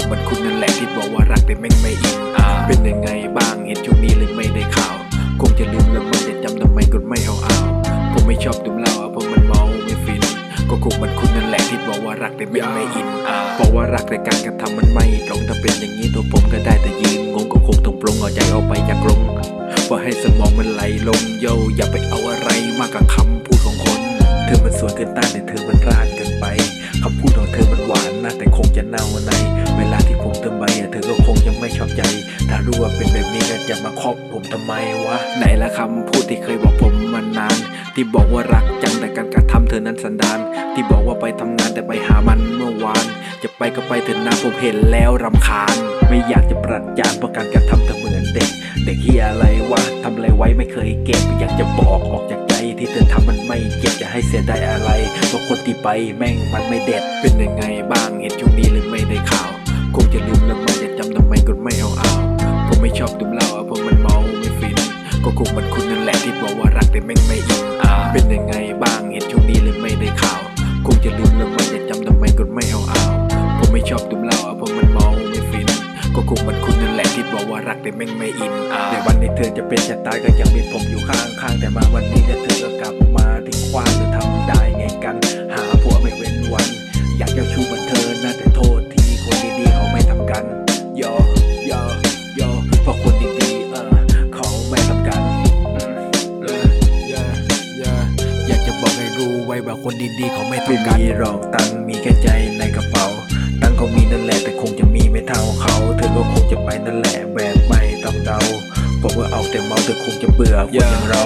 งเหมันคุณนั่นแหละที่บอกว่ารักแต่แม่งไม่อินอ่าเป็นยังไงบ้างเห็นช่วงนี้เลยไม่ได้ข่าว คงจะลืมแล้วมันจะจำทำไมก็ไม่เอาเอาผมไม่ชอบดื่มเหล้าเพราะมันเมาไม่ฟิน ก็คงเหมันคุณนั่นแหละที่บอกว่ารักแต่แม่งไม่อินอ่าบอกว่ารักแต่การกระทำมันไม่ตรงถ้าเป็นอย่างนี้ตัวผมก็ได้แต่ยืนงงก็คงต้องปรงเอาใจเอาไปจากลงว่าให้สมองมันไหลลงโยอย่าไปเอาอะไรมากกับคำพูดของคน เธอมันสวยเกินต้านแต่เธอมันร้านเกินไปคำพูด ของเธอมันหวาแต่คงจะเน่าใน เวลาที่ผมเติมไปอะเธอก็คงจะไม่ชอบใจ ถ้ารู้ว่าเป็นแบบนี้ก็จะมาคบผมทำไมวะ ไหนละคำพูดที่เคยบอกผมมานาน ที่บอกว่ารักจังแต่การกระทำเธอนั้นสันดาน ที่บอกว่าไปทำงานแต่ไปหามันเมื่อวาน จะไปก็ไปเถอะนะผมเห็นแล้วรำคาญ ไม่อยากจะประจานเพราะการกระทำเธอเหมือนเด็ก เด็กเฮียอะไรวะทำอะไรไว้ไม่เคยเก็บอยากจะบอกออกจาก ที่เธอทำมันไม่เจ็บจะให้เสียดายอะไรเพราะคนที่ไปแม่งมันไม่เด็ด เป็นยังไงบ้างเห็นช่วงนี้เลยไม่ได้ข่าวคงจะลืมแล้วมันจะจำทำไมก็ไม่เอาเอาผมไม่ชอบดื่มเหล้าเพราะมันเมาไม่ฟิน ก็คงเหมันคุณนั่นแหละที่บอกว่ารักแต่แม่งไม่อินอ่าเป็นยังไงบ้างเห็นช่วงนี้เลยไม่ได้ข่าวคงจะลืมแล้วมันจะจำทำไมก็ไม่เอาเอาผมไม่ชอบดื่มเหล้าเพราะมันเมาไม่ฟิน ก็คงเหมัน บอกว่ารักแต่แม่งไม่อินอ่าในวันนี้เธอจะเป็นจะตายก็ยังมีผมอยู่ข้างๆแต่มาวันนี้เนี่ยเธอก็กลับมาทิ้งขว้างเธอทำได้ไงกัน หาผัวไม่เว้นวัน อยากจะชูเหมือนเธอนะแต่โทษทีคนดีๆเขาไม่ทำกันยอยอยอเพราะคนดีๆเออเขาไม่ทำกันอืมเออยอยออยากจะบอกให้รู้ไว้ว่าคนดีๆเขาไม่ทำกันไม่มีหรอกตังค์มีแค่ใจในกระ ไปนั่นแหละแบบไม่ต้องเดาผมว่าเอาแต่เมาเธอคงจะเบื่อคนอย่างเรา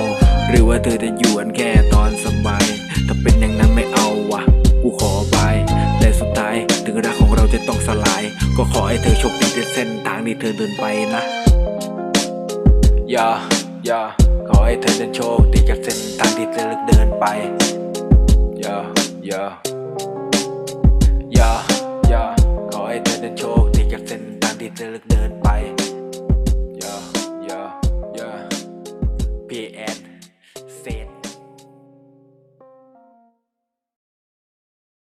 หรือว่าเธอจะอยู่กันแค่ตอนสบายถ้าเป็นอย่างนั้นไม่เอาวะกูขอบายแต่สุดท้ายถึงรักของเราจะต้องสลาย ก็ขอให้เธอโชคดีในเส้นทางที่เธอเดินไปนะอย่าอย่าขอให้เธอเดินโชคดีจากเส้นทางที่เธอเลือกเดินไปอย่าอย่า จะเลือกเดินไป